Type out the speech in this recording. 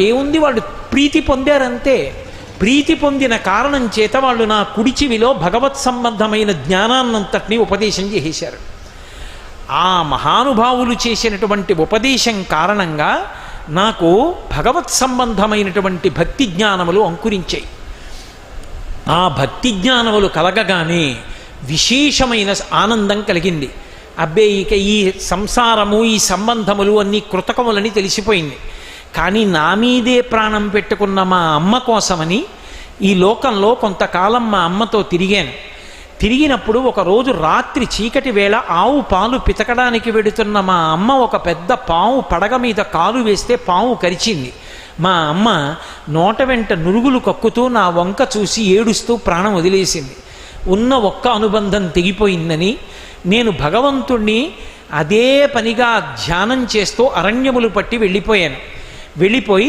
వాళ్ళకేముంది వాళ్ళు ప్రీతి పొందారంతే. ప్రీతి పొందిన కారణం చేత వాళ్ళు నా కుడిచివిలో భగవత్ సంబంధమైన జ్ఞానాన్నంతటినీ ఉపదేశం చేసేశారు. ఆ మహానుభావులు చేసినటువంటి ఉపదేశం కారణంగా నాకు భగవత్ సంబంధమైనటువంటి భక్తి జ్ఞానములు అంకురించాయి. ఆ భక్తి జ్ఞానములు కలగగానే విశేషమైన ఆనందం కలిగింది. అబ్బే ఇక ఈ సంసారము ఈ సంబంధములు అన్నీ కృతకములని తెలిసిపోయింది. కానీ నా మీదే ప్రాణం పెట్టుకున్న మా అమ్మ కోసమని ఈ లోకంలో కొంతకాలం మా అమ్మతో తిరిగాను. తిరిగినప్పుడు ఒకరోజు రాత్రి చీకటి వేళ ఆవు పాలు పితకడానికి వెడుతున్న మా అమ్మ ఒక పెద్ద పావు పడగ మీద కాలు వేస్తే పావు కరిచింది. మా అమ్మ నోట వెంట నురుగులు కక్కుతూ నా వంక చూసి ఏడుస్తూ ప్రాణం వదిలేసింది. ఉన్న ఒక్క అనుబంధం తెగిపోయిందని నేను భగవంతుణ్ణి అదే పనిగా ధ్యానం చేస్తూ అరణ్యములు పట్టి వెళ్ళిపోయాను. వెళ్ళిపోయి